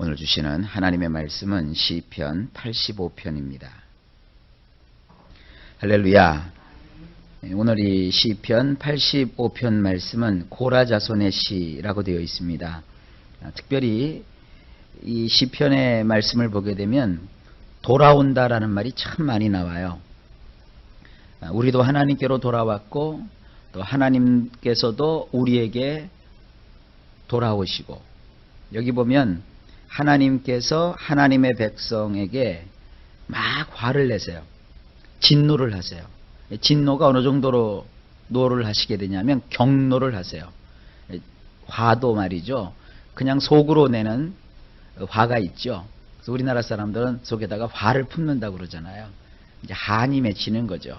오늘 주시는 하나님의 말씀은 시편 85편입니다. 할렐루야. 오늘 이 시편 85편 말씀은 고라 자손의 시라고 되어 있습니다. 특별히 이 시편의 말씀을 보게 되면 돌아온다라는 말이 참 많이 나와요. 우리도 하나님께로 돌아왔고 또 하나님께서도 우리에게 돌아오시고 여기 보면 하나님께서 하나님의 백성에게 막 화를 내세요. 진노를 하세요. 진노가 어느 정도로 노를 하시게 되냐면 경노를 하세요. 화도 말이죠. 그냥 속으로 내는 화가 있죠. 그래서 우리나라 사람들은 속에다가 화를 품는다고 그러잖아요. 이제 한이 맺히는 거죠.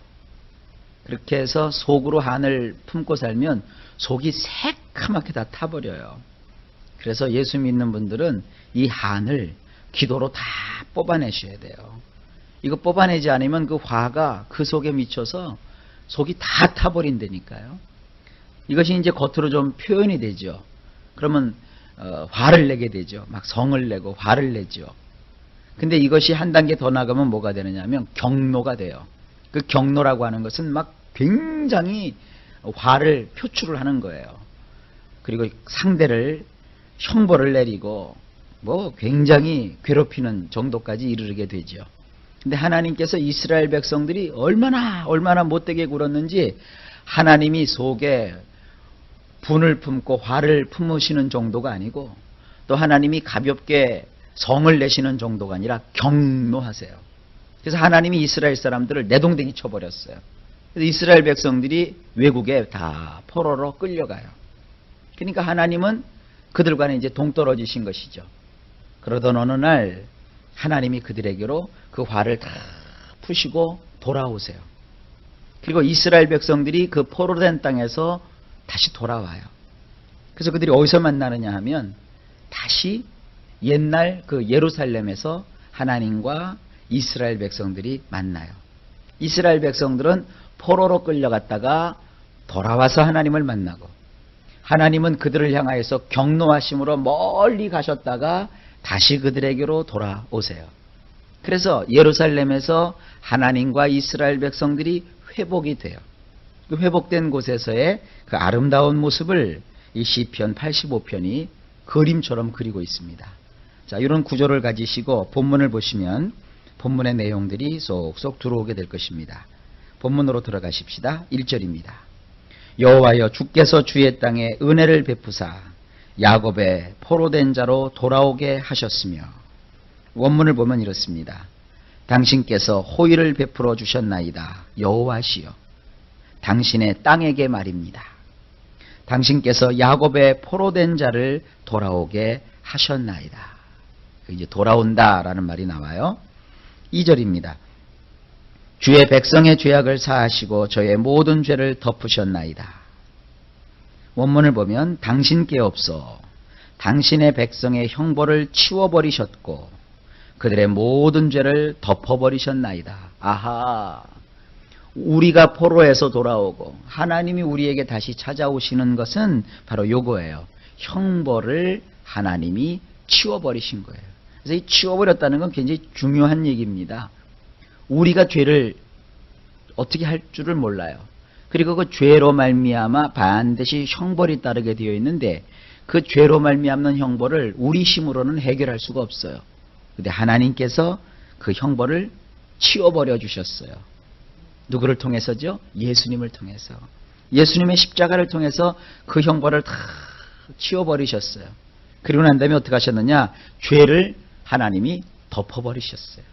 그렇게 해서 속으로 한을 품고 살면 속이 새카맣게 다 타버려요. 그래서 예수 믿는 분들은 이 한을 기도로 다 뽑아내셔야 돼요. 이거 뽑아내지 않으면 그 화가 그 속에 미쳐서 속이 다 타버린다니까요. 이것이 이제 겉으로 좀 표현이 되죠. 그러면 어, 화를 내게 되죠. 막 성을 내고 화를 내죠. 근데 이것이 한 단계 더 나가면 뭐가 되느냐 하면 경노가 돼요. 그 경노라고 하는 것은 막 굉장히 화를 표출을 하는 거예요. 그리고 상대를 형벌을 내리고 뭐 굉장히 괴롭히는 정도까지 이르게 되죠. 근데 하나님께서 이스라엘 백성들이 얼마나 얼마나 못되게 굴었는지 하나님이 속에 분을 품고 화를 품으시는 정도가 아니고 또 하나님이 가볍게 성을 내시는 정도가 아니라 경노하세요. 그래서 하나님이 이스라엘 사람들을 내동댕이 쳐버렸어요. 그래서 이스라엘 백성들이 외국에 다 포로로 끌려가요. 그러니까 하나님은 그들과는 이제 동떨어지신 것이죠. 그러던 어느 날 하나님이 그들에게로 그 화를 다 푸시고 돌아오세요. 그리고 이스라엘 백성들이 그 포로된 땅에서 다시 돌아와요. 그래서 그들이 어디서 만나느냐 하면 다시 옛날 그 예루살렘에서 하나님과 이스라엘 백성들이 만나요. 이스라엘 백성들은 포로로 끌려갔다가 돌아와서 하나님을 만나고 하나님은 그들을 향하여서 경노하심으로 멀리 가셨다가 다시 그들에게로 돌아오세요. 그래서 예루살렘에서 하나님과 이스라엘 백성들이 회복이 돼요. 그 회복된 곳에서의 그 아름다운 모습을 이 시편 85편이 그림처럼 그리고 있습니다. 자, 이런 구조를 가지시고 본문을 보시면 본문의 내용들이 쏙쏙 들어오게 될 것입니다. 본문으로 들어가십시다. 1절입니다. 여호와여 주께서 주의 땅에 은혜를 베푸사 야곱의 포로된 자로 돌아오게 하셨으며 원문을 보면 이렇습니다. 당신께서 호의를 베풀어 주셨나이다. 여호와시여 당신의 땅에게 말입니다. 당신께서 야곱의 포로된 자를 돌아오게 하셨나이다. 이제 돌아온다라는 말이 나와요. 2절입니다. 주의 백성의 죄악을 사하시고 저의 모든 죄를 덮으셨나이다. 원문을 보면 당신께 없어 당신의 백성의 형벌을 치워버리셨고 그들의 모든 죄를 덮어버리셨나이다. 아하. 우리가 포로에서 돌아오고 하나님이 우리에게 다시 찾아오시는 것은 바로 요거예요. 형벌을 하나님이 치워버리신 거예요. 그래서 이 치워버렸다는 건 굉장히 중요한 얘기입니다. 우리가 죄를 어떻게 할 줄을 몰라요. 그리고 그 죄로 말미암아 반드시 형벌이 따르게 되어 있는데 그 죄로 말미암는 형벌을 우리 힘으로는 해결할 수가 없어요. 근데 하나님께서 그 형벌을 치워버려 주셨어요. 누구를 통해서죠? 예수님을 통해서. 예수님의 십자가를 통해서 그 형벌을 다 치워버리셨어요. 그리고 난 다음에 어떻게 하셨느냐? 죄를 하나님이 덮어버리셨어요.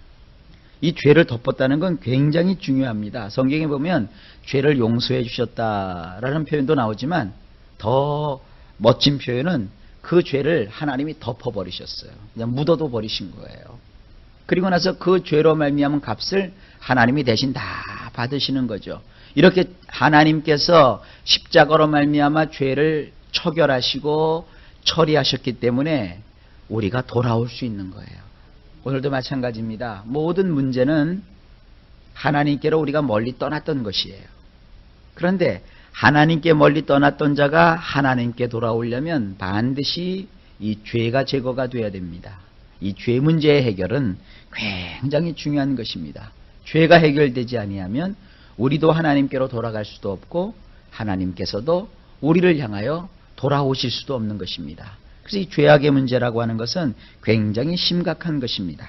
이 죄를 덮었다는 건 굉장히 중요합니다. 성경에 보면 죄를 용서해 주셨다라는 표현도 나오지만 더 멋진 표현은 그 죄를 하나님이 덮어버리셨어요. 그냥 묻어도 버리신 거예요. 그리고 나서 그 죄로 말미암은 값을 하나님이 대신 다 받으시는 거죠. 이렇게 하나님께서 십자가로 말미암아 죄를 처결하시고 처리하셨기 때문에 우리가 돌아올 수 있는 거예요. 오늘도 마찬가지입니다. 모든 문제는 하나님께로 우리가 멀리 떠났던 것이에요. 그런데 하나님께 멀리 떠났던 자가 하나님께 돌아오려면 반드시 이 죄가 제거가 돼야 됩니다. 이 죄 문제의 해결은 굉장히 중요한 것입니다. 죄가 해결되지 아니하면 우리도 하나님께로 돌아갈 수도 없고 하나님께서도 우리를 향하여 돌아오실 수도 없는 것입니다. 그래서 이 죄악의 문제라고 하는 것은 굉장히 심각한 것입니다.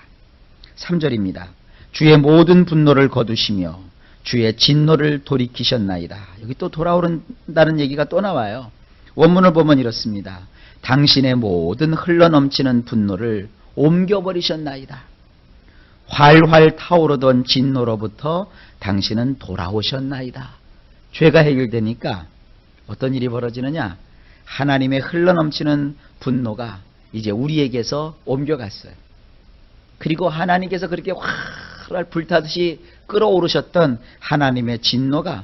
3절입니다. 주의 모든 분노를 거두시며 주의 진노를 돌이키셨나이다. 여기 또 돌아오른다는 얘기가 또 나와요. 원문을 보면 이렇습니다. 당신의 모든 흘러넘치는 분노를 옮겨버리셨나이다. 활활 타오르던 진노로부터 당신은 돌아오셨나이다. 죄가 해결되니까 어떤 일이 벌어지느냐? 하나님의 흘러넘치는 분노가 이제 우리에게서 옮겨갔어요. 그리고 하나님께서 그렇게 활활 불타듯이 끌어오르셨던 하나님의 진노가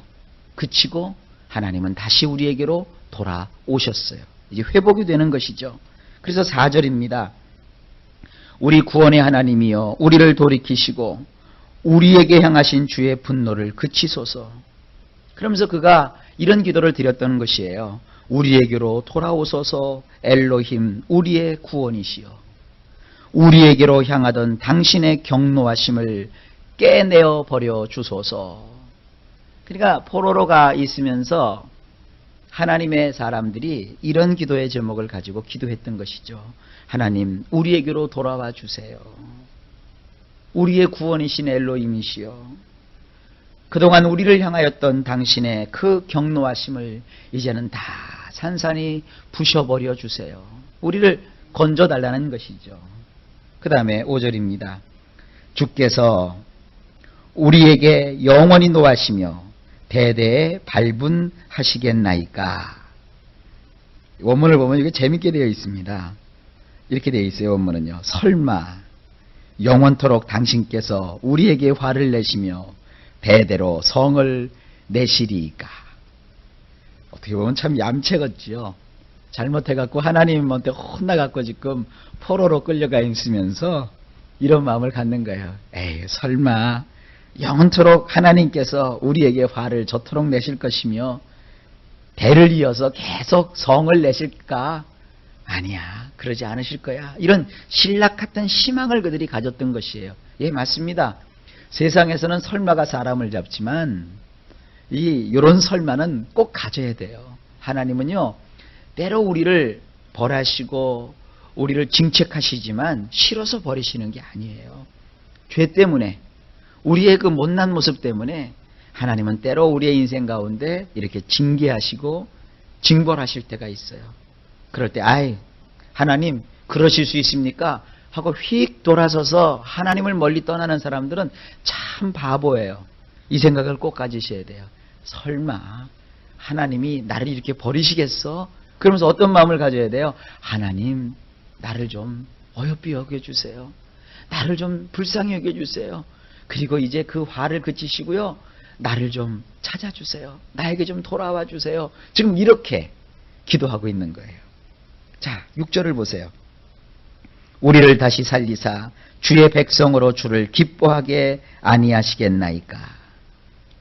그치고 하나님은 다시 우리에게로 돌아오셨어요. 이제 회복이 되는 것이죠. 그래서 4절입니다. 우리 구원의 하나님이여 우리를 돌이키시고 우리에게 향하신 주의 분노를 그치소서. 그러면서 그가 이런 기도를 드렸던 것이에요. 우리에게로 돌아오소서 엘로힘 우리의 구원이시여. 우리에게로 향하던 당신의 경노하심을 깨내어 버려 주소서. 그러니까 포로로가 있으면서 하나님의 사람들이 이런 기도의 제목을 가지고 기도했던 것이죠. 하나님, 우리에게로 돌아와 주세요. 우리의 구원이신 엘로임이시여. 그동안 우리를 향하였던 당신의 그 경노하심을 이제는 다 산산히 부셔버려 주세요. 우리를 건져달라는 것이죠. 그 다음에 5절입니다. 주께서 우리에게 영원히 노하시며 대대에 발분하시겠나이까. 원문을 보면 이게 재밌게 되어 있습니다. 이렇게 되어 있어요, 원문은요. 설마 영원토록 당신께서 우리에게 화를 내시며 대대로 성을 내시리까. 어떻게 보면 참 얌체같지요. 잘못해갖고 하나님한테 혼나갖고 지금 포로로 끌려가 있으면서 이런 마음을 갖는 거예요. 에이, 설마 영원토록 하나님께서 우리에게 화를 저토록 내실 것이며 대를 이어서 계속 성을 내실까? 아니야. 그러지 않으실 거야. 이런 신락 같은 희망을 그들이 가졌던 것이에요. 예, 맞습니다. 세상에서는 설마가 사람을 잡지만 이 요런 설마는 꼭 가져야 돼요. 하나님은요. 때로 우리를 벌하시고 우리를 징책하시지만 싫어서 버리시는 게 아니에요. 죄 때문에 우리의 그 못난 모습 때문에 하나님은 때로 우리의 인생 가운데 이렇게 징계하시고 징벌하실 때가 있어요. 그럴 때 아이 하나님 그러실 수 있습니까? 하고 휙 돌아서서 하나님을 멀리 떠나는 사람들은 참 바보예요. 이 생각을 꼭 가지셔야 돼요. 설마 하나님이 나를 이렇게 버리시겠어? 그러면서 어떤 마음을 가져야 돼요? 하나님 나를 좀 어여삐 여겨주세요. 나를 좀 불쌍히 여겨주세요. 그리고 이제 그 화를 그치시고요. 나를 좀 찾아주세요. 나에게 좀 돌아와 주세요. 지금 이렇게 기도하고 있는 거예요. 자, 6절을 보세요. 우리를 다시 살리사 주의 백성으로 주를 기뻐하게 아니하시겠나이까.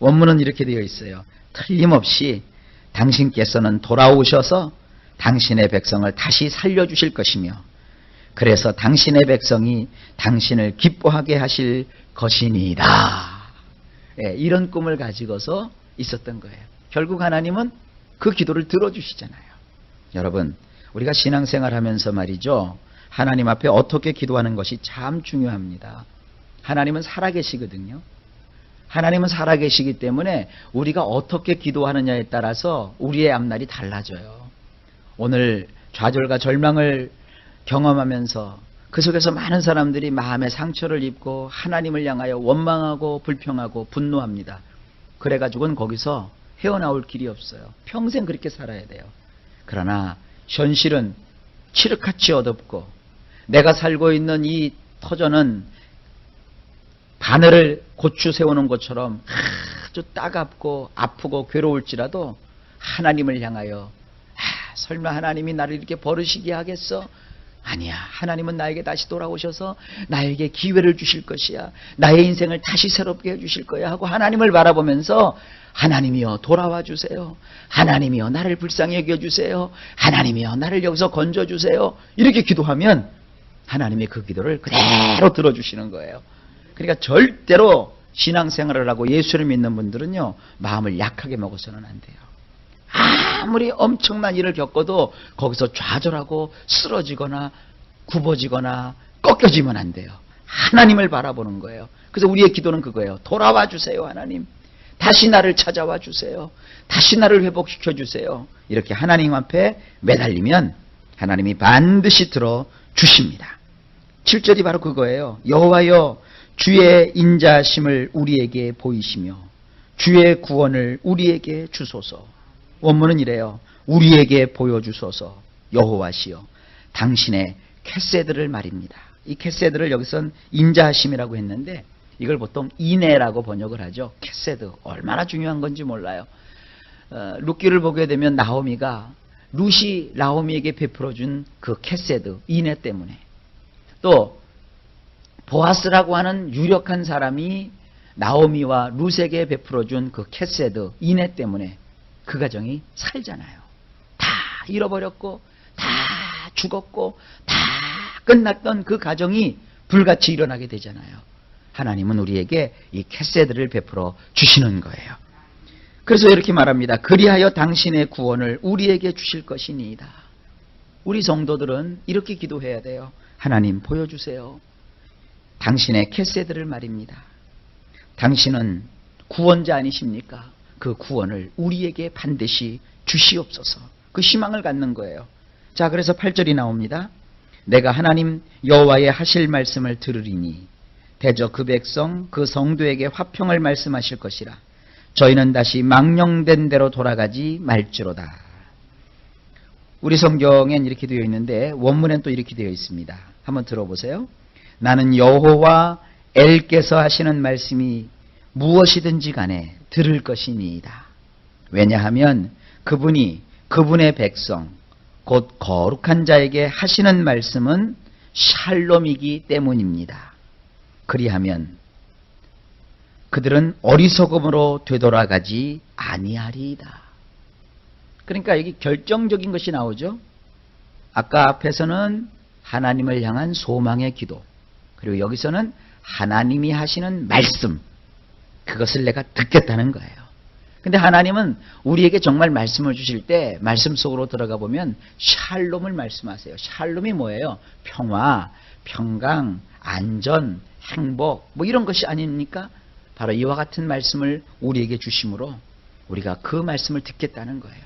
원문은 이렇게 되어 있어요. 틀림없이 당신께서는 돌아오셔서 당신의 백성을 다시 살려주실 것이며 그래서 당신의 백성이 당신을 기뻐하게 하실 것이니이다. 예, 이런 꿈을 가지고서 있었던 거예요. 결국 하나님은 그 기도를 들어주시잖아요. 여러분, 우리가 신앙생활 하면서 말이죠. 하나님 앞에 어떻게 기도하는 것이 참 중요합니다. 하나님은 살아계시거든요. 하나님은 살아계시기 때문에 우리가 어떻게 기도하느냐에 따라서 우리의 앞날이 달라져요. 오늘 좌절과 절망을 경험하면서 그 속에서 많은 사람들이 마음의 상처를 입고 하나님을 향하여 원망하고 불평하고 분노합니다. 그래가지고는 거기서 헤어나올 길이 없어요. 평생 그렇게 살아야 돼요. 그러나 현실은 칠흑같이 어둡고 내가 살고 있는 이 터전은 바늘을 고추 세우는 것처럼 아주 따갑고 아프고 괴로울지라도 하나님을 향하여 아, 설마 하나님이 나를 이렇게 버르시게 하겠어? 아니야. 하나님은 나에게 다시 돌아오셔서 나에게 기회를 주실 것이야. 나의 인생을 다시 새롭게 해주실 거야. 하고 하나님을 바라보면서 하나님이여 돌아와 주세요. 하나님이여 나를 불쌍히 여겨주세요. 하나님이여 나를 여기서 건져주세요. 이렇게 기도하면 하나님의 그 기도를 그대로 들어주시는 거예요. 그러니까 절대로 신앙생활을 하고 예수를 믿는 분들은요, 마음을 약하게 먹어서는 안 돼요. 아무리 엄청난 일을 겪어도 거기서 좌절하고 쓰러지거나 굽어지거나 꺾여지면 안 돼요. 하나님을 바라보는 거예요. 그래서 우리의 기도는 그거예요. 돌아와 주세요, 하나님. 다시 나를 찾아와 주세요. 다시 나를 회복시켜 주세요. 이렇게 하나님 앞에 매달리면 하나님이 반드시 들어 주십니다. 7절이 바로 그거예요. 여호와여 주의 인자심을 우리에게 보이시며 주의 구원을 우리에게 주소서. 원문은 이래요. 우리에게 보여주소서. 여호와시여 당신의 캐세드를 말입니다. 이 캐세드를 여기선 인자하심이라고 했는데 이걸 보통 인애라고 번역을 하죠. 캐세드 얼마나 중요한 건지 몰라요. 어, 룻기를 보게 되면 나오미가 룻이 나오미에게 베풀어준 그 캐세드 인애 때문에 또 보아스라고 하는 유력한 사람이 나오미와 룻에게 베풀어준 그 캐세드 인애 때문에 그 가정이 살잖아요. 다 잃어버렸고 다 죽었고 다 끝났던 그 가정이 불같이 일어나게 되잖아요. 하나님은 우리에게 이 캐세드를 베풀어 주시는 거예요. 그래서 이렇게 말합니다. 그리하여 당신의 구원을 우리에게 주실 것이니이다. 우리 성도들은 이렇게 기도해야 돼요. 하나님 보여주세요. 당신의 캐세드를 말입니다. 당신은 구원자 아니십니까? 그 구원을 우리에게 반드시 주시옵소서. 그 희망을 갖는 거예요. 자, 그래서 8절이 나옵니다. 내가 하나님 여호와의 하실 말씀을 들으리니 대저 그 백성 그 성도에게 화평을 말씀하실 것이라. 저희는 다시 망령된 대로 돌아가지 말지로다. 우리 성경엔 이렇게 되어 있는데 원문엔 또 이렇게 되어 있습니다. 한번 들어보세요. 나는 여호와 엘께서 하시는 말씀이 무엇이든지 간에 들을 것이니이다. 왜냐하면 그분이 그분의 백성 곧 거룩한 자에게 하시는 말씀은 샬롬이기 때문입니다. 그리하면 그들은 어리석음으로 되돌아가지 아니하리이다. 그러니까 여기 결정적인 것이 나오죠. 아까 앞에서는 하나님을 향한 소망의 기도. 그리고 여기서는 하나님이 하시는 말씀. 그것을 내가 듣겠다는 거예요. 근데 하나님은 우리에게 정말 말씀을 주실 때 말씀 속으로 들어가 보면 샬롬을 말씀하세요. 샬롬이 뭐예요? 평화, 평강, 안전, 행복 뭐 이런 것이 아닙니까? 바로 이와 같은 말씀을 우리에게 주심으로 우리가 그 말씀을 듣겠다는 거예요.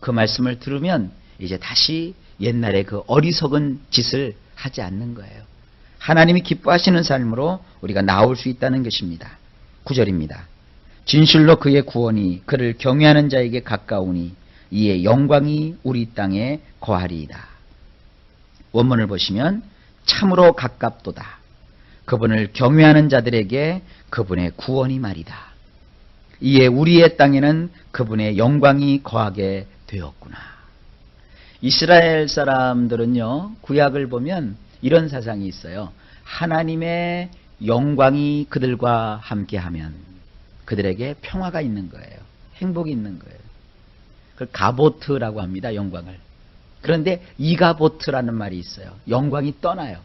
그 말씀을 들으면 이제 다시 옛날에 그 어리석은 짓을 하지 않는 거예요. 하나님이 기뻐하시는 삶으로 우리가 나올 수 있다는 것입니다. 9절입니다. 진실로 그의 구원이 그를 경외하는 자에게 가까우니 이에 영광이 우리 땅에 거하리이다. 원문을 보시면 참으로 가깝도다. 그분을 경외하는 자들에게 그분의 구원이 말이다. 이에 우리의 땅에는 그분의 영광이 거하게 되었구나. 이스라엘 사람들은요, 구약을 보면 이런 사상이 있어요. 하나님의 영광이 그들과 함께하면 그들에게 평화가 있는 거예요. 행복이 있는 거예요. 그 가보트라고 합니다. 영광을. 그런데 이가보트라는 말이 있어요. 영광이 떠나요.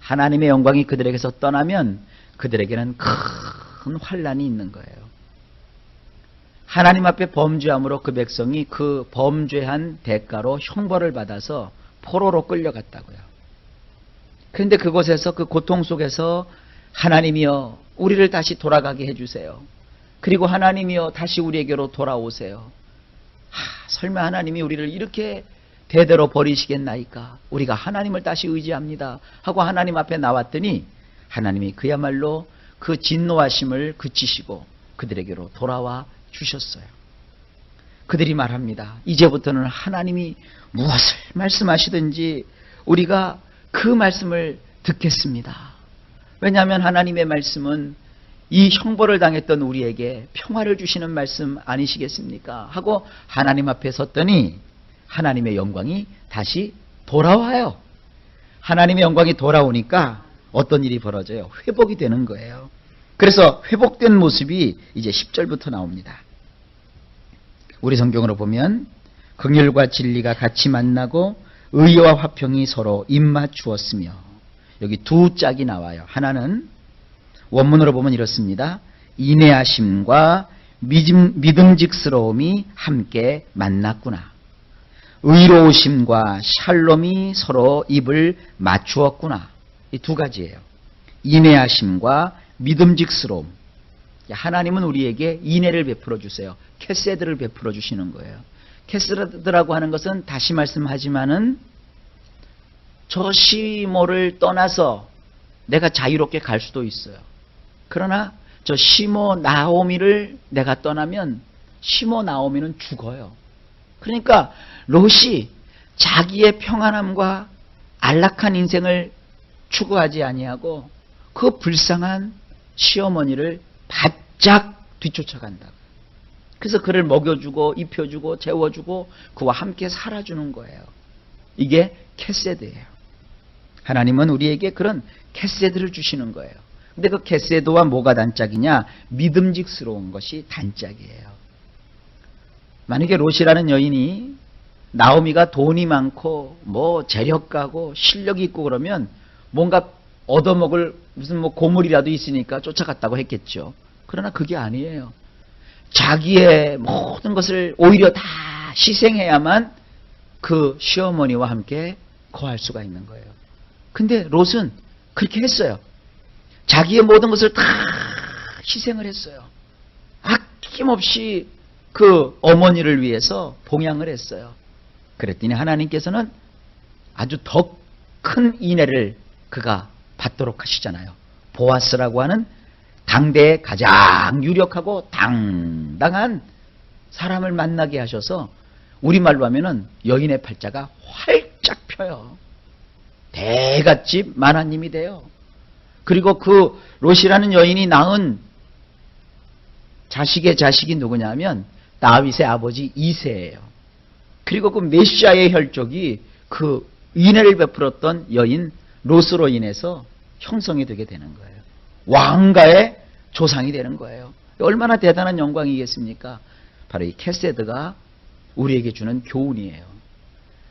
하나님의 영광이 그들에게서 떠나면 그들에게는 큰 환란이 있는 거예요. 하나님 앞에 범죄함으로 그 백성이 그 범죄한 대가로 형벌을 받아서 포로로 끌려갔다고요. 그런데 그곳에서 그 고통 속에서 하나님이여 우리를 다시 돌아가게 해주세요. 그리고 하나님이여 다시 우리에게로 돌아오세요. 하, 설마 하나님이 우리를 이렇게 대대로 버리시겠나이까? 우리가 하나님을 다시 의지합니다. 하고 하나님 앞에 나왔더니 하나님이 그야말로 그 진노하심을 그치시고 그들에게로 돌아와 주셨어요. 그들이 말합니다. 이제부터는 하나님이 무엇을 말씀하시든지 우리가 그 말씀을 듣겠습니다. 왜냐하면 하나님의 말씀은 이 형벌을 당했던 우리에게 평화를 주시는 말씀 아니시겠습니까? 하고 하나님 앞에 섰더니 하나님의 영광이 다시 돌아와요. 하나님의 영광이 돌아오니까 어떤 일이 벌어져요? 회복이 되는 거예요. 그래서 회복된 모습이 이제 10절부터 나옵니다. 우리 성경으로 보면 긍휼과 진리가 같이 만나고 의와 화평이 서로 입맞추었으며 여기 두 짝이 나와요. 하나는 원문으로 보면 이렇습니다. 인내하심과 믿음, 믿음직스러움이 함께 만났구나. 의로우심과 샬롬이 서로 입을 맞추었구나. 이 두 가지예요. 인내하심과 믿음직스러움. 하나님은 우리에게 인내를 베풀어 주세요. 캐세드를 베풀어 주시는 거예요. 캐세드라고 하는 것은 다시 말씀하지만은 저 시모를 떠나서 내가 자유롭게 갈 수도 있어요. 그러나 저 시모 나오미를 내가 떠나면 시모 나오미는 죽어요. 그러니까 롯이 자기의 평안함과 안락한 인생을 추구하지 아니하고 그 불쌍한 시어머니를 바짝 뒤쫓아간다. 그래서 그를 먹여주고 입혀주고 재워주고 그와 함께 살아주는 거예요. 이게 캐세드예요. 하나님은 우리에게 그런 캐세드를 주시는 거예요. 근데 그 캐세드와 뭐가 단짝이냐? 믿음직스러운 것이 단짝이에요. 만약에 롯이라는 여인이 나오미가 돈이 많고 뭐 재력가고 실력이 있고 그러면 뭔가 얻어먹을 무슨 뭐 고물이라도 있으니까 쫓아갔다고 했겠죠. 그러나 그게 아니에요. 자기의 모든 것을 오히려 다 희생해야만 그 시어머니와 함께 거할 수가 있는 거예요. 근데 롯은 그렇게 했어요. 자기의 모든 것을 다 희생을 했어요. 아낌없이 그 어머니를 위해서 봉양을 했어요. 그랬더니 하나님께서는 아주 더 큰 인애를 그가 받도록 하시잖아요. 보아스라고 하는 당대의 가장 유력하고 당당한 사람을 만나게 하셔서 우리말로 하면은 여인의 팔자가 활짝 펴요. 대갓집 만화님이 돼요. 그리고 그 롯이라는 여인이 낳은 자식의 자식이 누구냐면 다윗의 아버지 이세예요. 그리고 그 메시아의 혈족이 그 인애를 베풀었던 여인 롯으로 인해서 형성이 되게 되는 거예요. 왕가의 조상이 되는 거예요. 얼마나 대단한 영광이겠습니까? 바로 이 캐세드가 우리에게 주는 교훈이에요.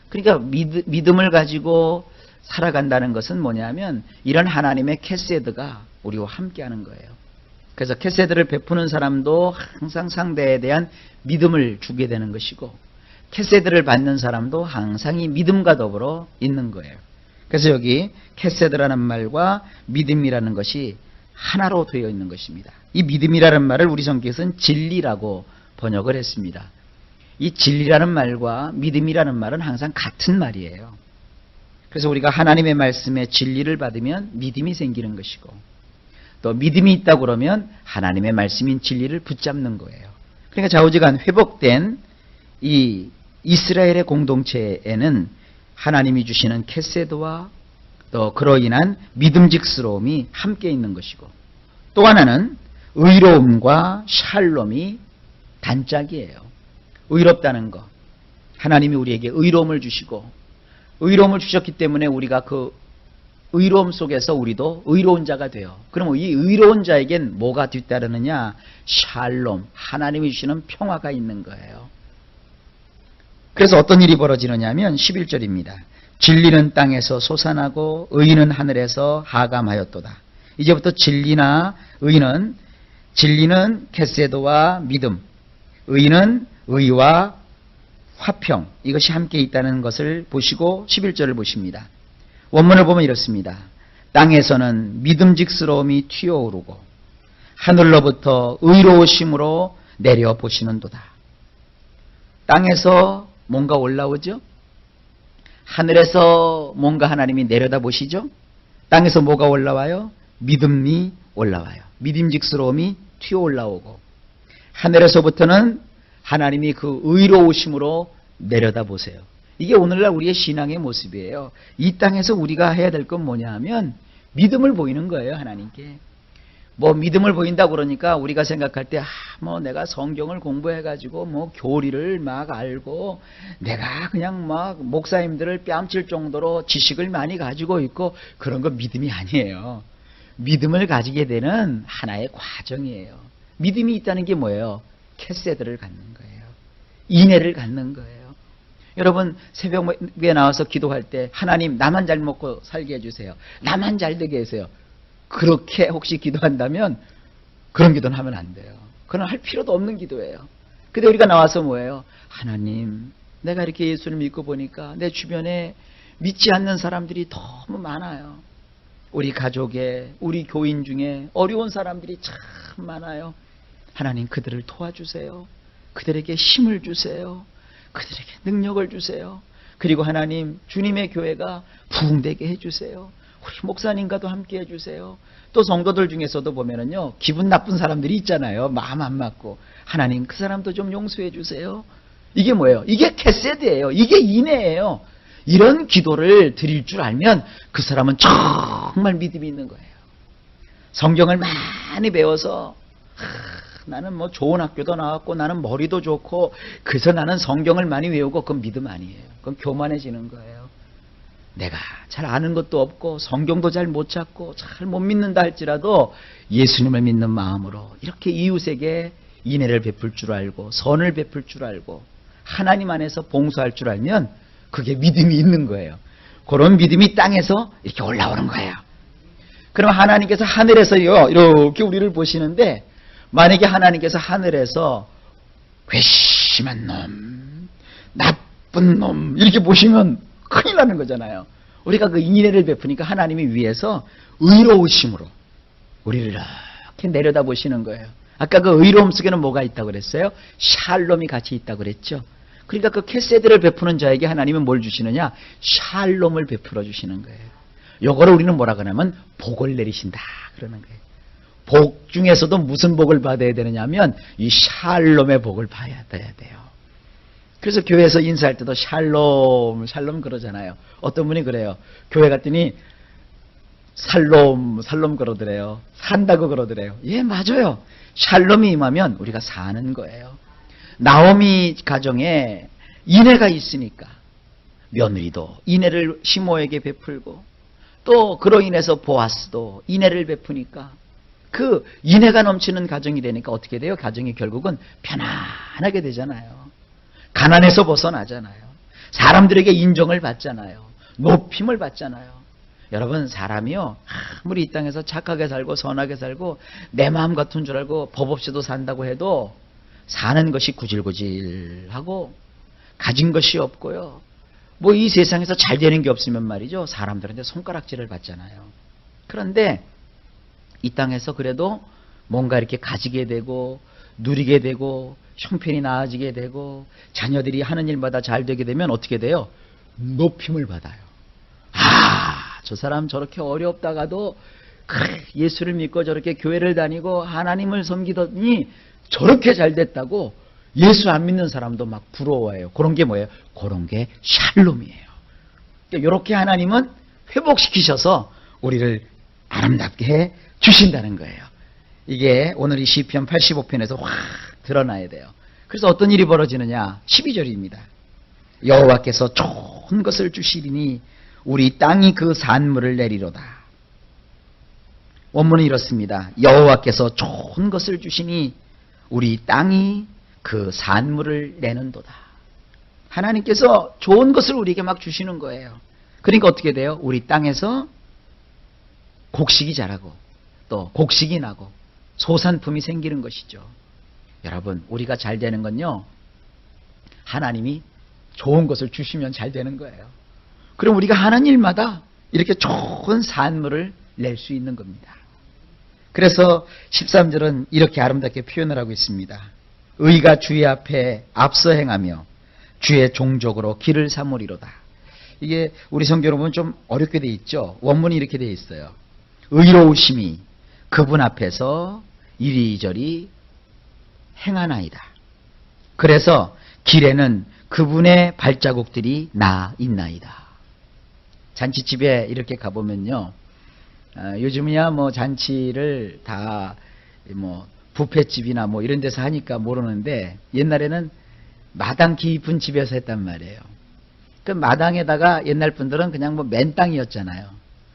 그러니까 믿, 음 을 가지고 살아간다는 것은 뭐냐면 이런 하나님의 캐세드가 우리와 함께하는 거예요. 그래서 캐세드를 베푸는 사람도 항상 상대에 대한 믿음을 주게 되는 것이고 캐세드를 받는 사람도 항상 이 믿음과 더불어 있는 거예요. 그래서 여기 캐세드라는 말과 믿음이라는 것이 하나로 되어 있는 것입니다. 이 믿음이라는 말을 우리 성경에서는 진리라고 번역을 했습니다. 이 진리라는 말과 믿음이라는 말은 항상 같은 말이에요. 그래서 우리가 하나님의 말씀에 진리를 받으면 믿음이 생기는 것이고 또 믿음이 있다 그러면 하나님의 말씀인 진리를 붙잡는 거예요. 그러니까 좌우지간 회복된 이 이스라엘의 공동체에는 하나님이 주시는 캐세드와 또 그로 인한 믿음직스러움이 함께 있는 것이고 또 하나는 의로움과 샬롬이 단짝이에요. 의롭다는 것. 하나님이 우리에게 의로움을 주시고 의로움을 주셨기 때문에 우리가 그 의로움 속에서 우리도 의로운 자가 돼요. 그럼 이 의로운 자에겐 뭐가 뒤따르느냐? 샬롬, 하나님이 주시는 평화가 있는 거예요. 그래서 어떤 일이 벌어지느냐면 11절입니다. 진리는 땅에서 솟아나고 의인은 하늘에서 하감하였도다. 이제부터 진리나 의인은 진리는 캐세도와 믿음, 의인은 의와 화평 이것이 함께 있다는 것을 보시고 11절을 보십니다. 원문을 보면 이렇습니다. 땅에서는 믿음직스러움이 튀어오르고 하늘로부터 의로우심으로 내려 보시는도다. 땅에서 뭔가 올라오죠? 하늘에서 뭔가 하나님이 내려다 보시죠? 땅에서 뭐가 올라와요? 믿음이 올라와요. 믿음직스러움이 튀어 올라오고 하늘에서부터는 하나님이 그 의로우심으로 내려다 보세요. 이게 오늘날 우리의 신앙의 모습이에요. 이 땅에서 우리가 해야 될 건 뭐냐 하면 믿음을 보이는 거예요, 하나님께. 뭐 믿음을 보인다 그러니까 우리가 생각할 때, 아, 뭐 내가 성경을 공부해가지고 뭐 교리를 막 알고 내가 그냥 막 목사님들을 뺨칠 정도로 지식을 많이 가지고 있고 그런 건 믿음이 아니에요. 믿음을 가지게 되는 하나의 과정이에요. 믿음이 있다는 게 뭐예요? 캐세드를 갖는 거예요. 인애를 갖는 거예요. 여러분 새벽에 나와서 기도할 때 하나님 나만 잘 먹고 살게 해주세요. 나만 잘 되게 해주세요. 그렇게 혹시 기도한다면 그런 기도는 하면 안 돼요. 그건 할 필요도 없는 기도예요. 근데 우리가 나와서 뭐예요? 하나님, 내가 이렇게 예수를 믿고 보니까 내 주변에 믿지 않는 사람들이 너무 많아요. 우리 가족에, 우리 교인 중에 어려운 사람들이 참 많아요. 하나님 그들을 도와주세요. 그들에게 힘을 주세요. 그들에게 능력을 주세요. 그리고 하나님 주님의 교회가 부흥되게 해주세요. 우리 목사님과도 함께 해주세요. 또 성도들 중에서도 보면은요 기분 나쁜 사람들이 있잖아요. 마음 안 맞고 하나님 그 사람도 좀 용서해 주세요. 이게 뭐예요? 이게 캐세드예요. 이게 인애예요. 이런 기도를 드릴 줄 알면 그 사람은 정말 믿음이 있는 거예요. 성경을 많이 배워서 하, 나는 뭐 좋은 학교도 나왔고 나는 머리도 좋고 그래서 나는 성경을 많이 외우고 그건 믿음 아니에요. 그건 교만해지는 거예요. 내가 잘 아는 것도 없고 성경도 잘 못 찾고 잘 못 믿는다 할지라도 예수님을 믿는 마음으로 이렇게 이웃에게 인애를 베풀 줄 알고 선을 베풀 줄 알고 하나님 안에서 봉사할 줄 알면 그게 믿음이 있는 거예요. 그런 믿음이 땅에서 이렇게 올라오는 거예요. 그럼 하나님께서 하늘에서요 이렇게 우리를 보시는데 만약에 하나님께서 하늘에서 괘씸한 놈, 나쁜 놈 이렇게 보시면 큰일 나는 거잖아요. 우리가 그 인애를 베푸니까 하나님이 위에서 의로우심으로 우리를 이렇게 내려다 보시는 거예요. 아까 그 의로움 속에는 뭐가 있다고 그랬어요? 샬롬이 같이 있다고 그랬죠. 그러니까 그 캐세드를 베푸는 자에게 하나님은 뭘 주시느냐? 샬롬을 베풀어 주시는 거예요. 요거를 우리는 뭐라 그러냐면 복을 내리신다 그러는 거예요. 복 중에서도 무슨 복을 받아야 되느냐면 이 샬롬의 복을 받아야 돼요. 그래서 교회에서 인사할 때도 샬롬, 샬롬 그러잖아요. 어떤 분이 그래요. 교회 갔더니 살롬, 살롬 그러더래요. 산다고 그러더래요. 예, 맞아요. 샬롬이 임하면 우리가 사는 거예요. 나오미 가정에 인애가 있으니까 며느리도 인애를 시모에게 베풀고 또 그로 인해서 보아스도 인애를 베푸니까 그 인애가 넘치는 가정이 되니까 어떻게 돼요? 가정이 결국은 편안하게 되잖아요. 가난에서 벗어나잖아요. 사람들에게 인정을 받잖아요. 높임을 받잖아요. 여러분 사람이요 아무리 이 땅에서 착하게 살고 선하게 살고 내 마음 같은 줄 알고 법 없이도 산다고 해도 사는 것이 구질구질하고 가진 것이 없고요. 뭐 이 세상에서 잘 되는 게 없으면 말이죠. 사람들한테 손가락질을 받잖아요. 그런데 이 땅에서 그래도 뭔가 이렇게 가지게 되고 누리게 되고 형편이 나아지게 되고 자녀들이 하는 일마다 잘 되게 되면 어떻게 돼요? 높임을 받아요. 아, 저 사람 저렇게 어렵다가도 예수를 믿고 저렇게 교회를 다니고 하나님을 섬기더니 저렇게 잘 됐다고 예수 안 믿는 사람도 막 부러워해요. 그런 게 뭐예요? 그런 게 샬롬이에요. 그러니까 이렇게 하나님은 회복시키셔서 우리를 아름답게 해 주신다는 거예요. 이게 오늘 이 시편 85편에서 확 드러나야 돼요. 그래서 어떤 일이 벌어지느냐? 12절입니다. 여호와께서 좋은 것을 주시리니 우리 땅이 그 산물을 내리로다. 원문은 이렇습니다. 여호와께서 좋은 것을 주시니 우리 땅이 그 산물을 내는도다. 하나님께서 좋은 것을 우리에게 막 주시는 거예요. 그러니까 어떻게 돼요? 우리 땅에서 곡식이 자라고 또 곡식이 나고 소산품이 생기는 것이죠. 여러분, 우리가 잘 되는 건요. 하나님이 좋은 것을 주시면 잘 되는 거예요. 그럼 우리가 하는 일마다 이렇게 좋은 산물을 낼 수 있는 겁니다. 그래서 13절은 이렇게 아름답게 표현을 하고 있습니다. 의가 주의 앞에 앞서 행하며 주의 종족으로 길을 삼으리로다. 이게 우리 성경으로 보면 좀 어렵게 돼 있죠. 원문이 이렇게 돼 있어요. 의로우심이 그분 앞에서 이리저리 행하나이다. 그래서 길에는 그분의 발자국들이 나 있나이다. 잔치집에 이렇게 가보면요. 아, 요즘이야 뭐 잔치를 다 뭐 부페집이나 뭐 이런 데서 하니까 모르는데 옛날에는 마당 깊은 집에서 했단 말이에요. 그 마당에다가 옛날 분들은 그냥 뭐 맨땅이었잖아요.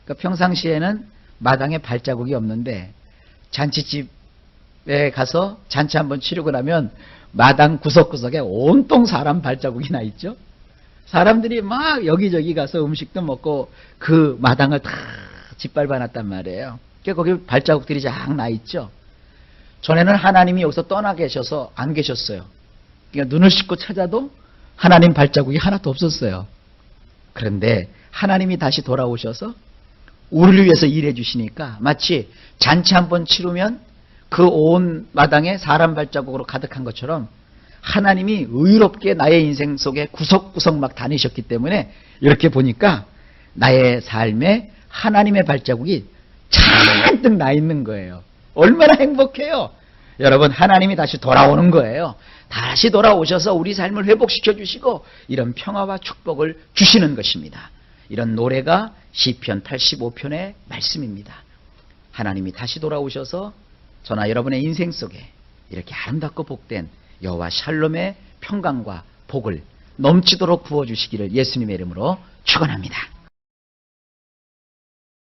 그 평상시에는 마당에 발자국이 없는데 잔치집 에 가서 잔치 한번 치르고 나면 마당 구석구석에 온통 사람 발자국이 나 있죠. 사람들이 막 여기저기 가서 음식도 먹고 그 마당을 다 짓밟아 놨단 말이에요. 그러니까 거기 발자국들이 쫙 나 있죠. 전에는 하나님이 여기서 떠나 계셔서 안 계셨어요. 그러니까 눈을 씻고 찾아도 하나님 발자국이 하나도 없었어요. 그런데 하나님이 다시 돌아오셔서 우리를 위해서 일해 주시니까 마치 잔치 한번 치르면 그 온 마당에 사람 발자국으로 가득한 것처럼 하나님이 의롭게 나의 인생 속에 구석구석 막 다니셨기 때문에 이렇게 보니까 나의 삶에 하나님의 발자국이 잔뜩 나 있는 거예요. 얼마나 행복해요. 여러분 하나님이 다시 돌아오는 거예요. 다시 돌아오셔서 우리 삶을 회복시켜 주시고 이런 평화와 축복을 주시는 것입니다. 이런 노래가 시편 85편의 말씀입니다. 하나님이 다시 돌아오셔서 저나 여러분의 인생 속에 이렇게 아름답고 복된 여호와 샬롬의 평강과 복을 넘치도록 부어 주시기를 예수님의 이름으로 축원합니다.